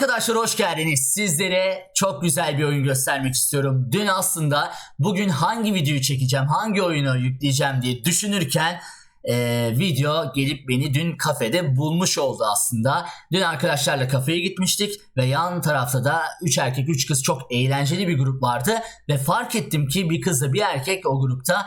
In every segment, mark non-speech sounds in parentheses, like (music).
Arkadaşlar hoş geldiniz. Sizlere çok güzel bir oyun göstermek istiyorum. Dün aslında bugün hangi videoyu çekeceğim, hangi oyunu yükleyeceğim diye düşünürken e, video gelip beni dün kafede bulmuş oldu aslında. Dün arkadaşlarla kafeye gitmiştik ve yan tarafta da 3 erkek 3 kız çok eğlenceli bir grup vardı. Ve fark ettim ki bir kızla bir erkek o grupta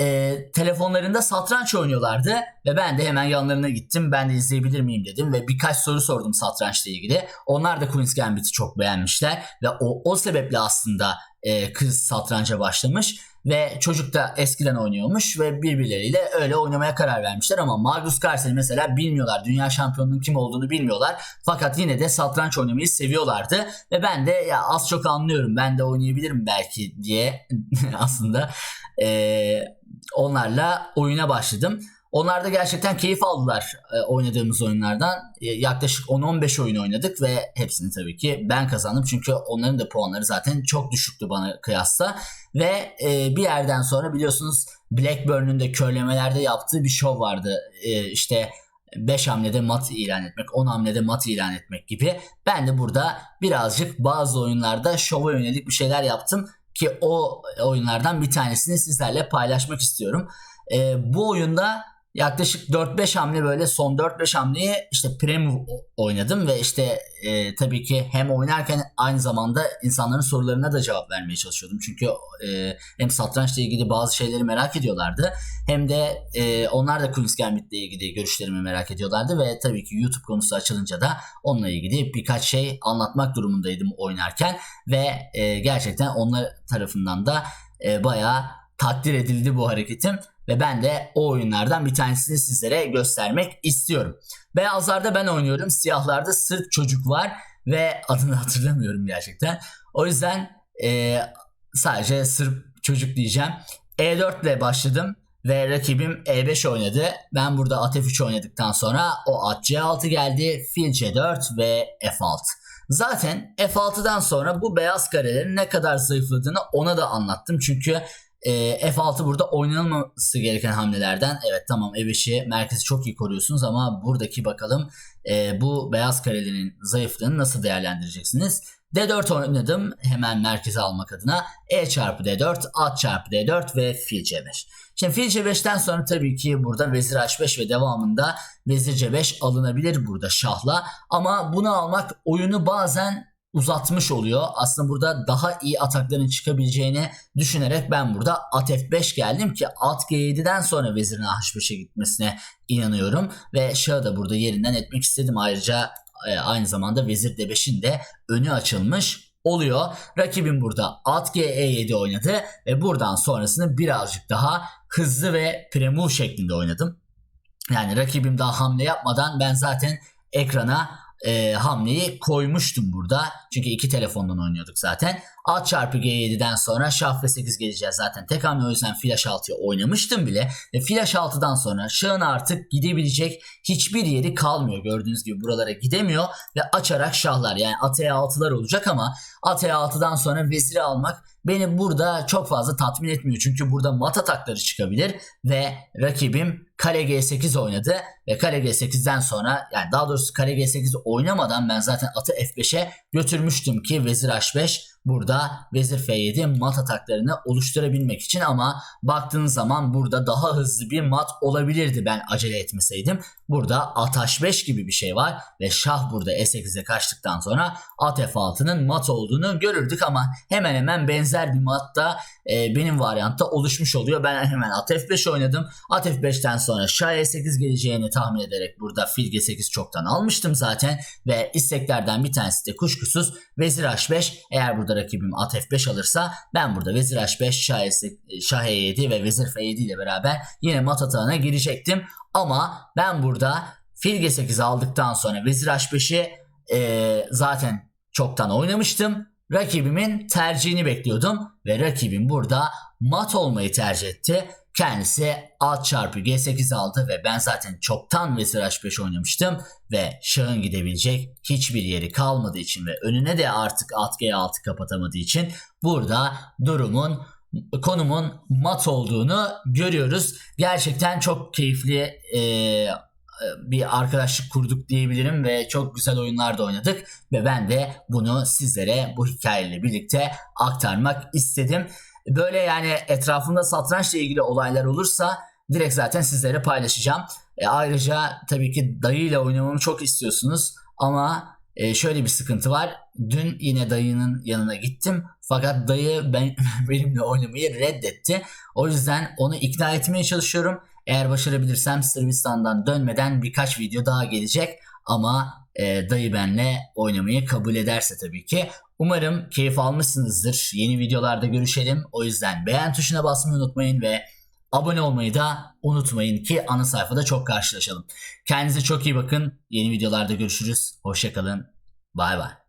e, telefonlarında satranç oynuyorlardı ve ben de hemen yanlarına gittim. Ben de izleyebilir miyim dedim ve birkaç soru sordum satrançla ilgili. Onlar da Queen's Gambit'i çok beğenmişler ve o, o sebeple aslında e, kız satranca başlamış ve çocuk da eskiden oynuyormuş ve birbirleriyle öyle oynamaya karar vermişler ama Magnus Carlsen'i mesela bilmiyorlar. Dünya şampiyonunun kim olduğunu bilmiyorlar. Fakat yine de satranç oynamayı seviyorlardı ve ben de ya az çok anlıyorum. Ben de oynayabilirim belki diye (laughs) aslında e, onlarla oyuna başladım. Onlar da gerçekten keyif aldılar e, oynadığımız oyunlardan. E, yaklaşık 10-15 oyun oynadık ve hepsini tabii ki ben kazandım. Çünkü onların da puanları zaten çok düşüktü bana kıyasla. Ve e, bir yerden sonra biliyorsunuz Blackburn'un de körlemelerde yaptığı bir şov vardı. İşte 5 hamlede mat ilan etmek, 10 hamlede mat ilan etmek gibi. Ben de burada birazcık bazı oyunlarda şova yönelik bir şeyler yaptım ki o oyunlardan bir tanesini sizlerle paylaşmak istiyorum. E, bu oyunda yaklaşık 4-5 hamle böyle son 4-5 hamleyi işte Prem oynadım ve işte e, tabii ki hem oynarken aynı zamanda insanların sorularına da cevap vermeye çalışıyordum. Çünkü e, hem satrançla ilgili bazı şeyleri merak ediyorlardı hem de e, onlar da Queen's Gambit'le ilgili görüşlerimi merak ediyorlardı ve tabii ki YouTube konusu açılınca da onunla ilgili birkaç şey anlatmak durumundaydım oynarken ve e, gerçekten onlar tarafından da e, bayağı takdir edildi bu hareketim ve ben de o oyunlardan bir tanesini sizlere göstermek istiyorum. Beyazlarda ben oynuyorum, siyahlarda Sırp çocuk var ve adını (laughs) hatırlamıyorum gerçekten. O yüzden e, sadece Sırp çocuk diyeceğim. E4 ile başladım ve rakibim E5 oynadı. Ben burada at F3 oynadıktan sonra o at C6 geldi, fil C4 ve F6. Zaten F6'dan sonra bu beyaz karelerin ne kadar zayıfladığını ona da anlattım. Çünkü e, F6 burada oynanılması gereken hamlelerden. Evet tamam E5'i merkezi çok iyi koruyorsunuz ama buradaki bakalım e, bu beyaz karelerin zayıflığını nasıl değerlendireceksiniz? D4 oynadım hemen merkeze almak adına. E çarpı D4, at çarpı D4 ve fil C5. Şimdi fil C5'ten sonra tabii ki burada vezir H5 ve devamında vezir C5 alınabilir burada şahla. Ama bunu almak oyunu bazen uzatmış oluyor. Aslında burada daha iyi atakların çıkabileceğini düşünerek ben burada at f5 geldim ki at g7'den sonra vezirin h5'e gitmesine inanıyorum. Ve şahı da burada yerinden etmek istedim. Ayrıca e, aynı zamanda vezir d5'in de önü açılmış oluyor. Rakibim burada at g-e7 oynadı ve buradan sonrasını birazcık daha hızlı ve premove şeklinde oynadım. Yani rakibim daha hamle yapmadan ben zaten ekrana e, hamleyi koymuştum burada. Çünkü iki telefondan oynuyorduk zaten. At çarpı G7'den sonra şah ve 8 geleceğiz zaten. Tek hamle o yüzden flash 6'ya oynamıştım bile. Ve flash 6'dan sonra şahın artık gidebilecek hiçbir yeri kalmıyor. Gördüğünüz gibi buralara gidemiyor. Ve açarak şahlar yani at E6'lar olacak ama at E6'dan sonra veziri almak beni burada çok fazla tatmin etmiyor. Çünkü burada mat atakları çıkabilir ve rakibim kare G8 oynadı ve kare G8'den sonra yani daha doğrusu kare G8 oynamadan ben zaten atı F5'e götürmüştüm ki vezir H5 burada vezir F7 mat ataklarını oluşturabilmek için ama baktığınız zaman burada daha hızlı bir mat olabilirdi ben acele etmeseydim. Burada at H5 gibi bir şey var ve şah burada E8'e kaçtıktan sonra at F6'nın mat olduğunu görürdük ama hemen hemen benzer bir mat da e, benim varyantta oluşmuş oluyor. Ben hemen at F5 oynadım. At F5'ten sonra şah E8 geleceğini tahmin ederek burada fil G8 çoktan almıştım zaten ve isteklerden bir tanesi de kuşkusuz vezir H5 eğer burada rakibim at F5 alırsa ben burada vezir H5 şah, E8, şah E7 ve vezir F7 ile beraber yine mat atağına girecektim. Ama ben burada fil G8 aldıktan sonra vezir H5'i e, zaten çoktan oynamıştım. Rakibimin tercihini bekliyordum ve rakibim burada mat olmayı tercih etti. Kendisi at çarpı G8 aldı ve ben zaten çoktan vezir H5 oynamıştım ve şahın gidebilecek hiçbir yeri kalmadığı için ve önüne de artık at G6 kapatamadığı için burada durumun konumun mat olduğunu görüyoruz. Gerçekten çok keyifli e, bir arkadaşlık kurduk diyebilirim ve çok güzel oyunlar da oynadık ve ben de bunu sizlere bu hikayeyle birlikte aktarmak istedim. Böyle yani etrafımda satrançla ilgili olaylar olursa direkt zaten sizlere paylaşacağım. E, ayrıca tabii ki dayıyla oynamamı çok istiyorsunuz ama e, şöyle bir sıkıntı var. Dün yine dayının yanına gittim fakat dayı ben (laughs) benimle oynamayı reddetti. O yüzden onu ikna etmeye çalışıyorum. Eğer başarabilirsem Sırbistan'dan dönmeden birkaç video daha gelecek ama e, dayı benle oynamayı kabul ederse tabii ki. Umarım keyif almışsınızdır. Yeni videolarda görüşelim. O yüzden beğen tuşuna basmayı unutmayın ve abone olmayı da unutmayın ki ana sayfada çok karşılaşalım. Kendinize çok iyi bakın. Yeni videolarda görüşürüz. Hoşçakalın. Bay bay.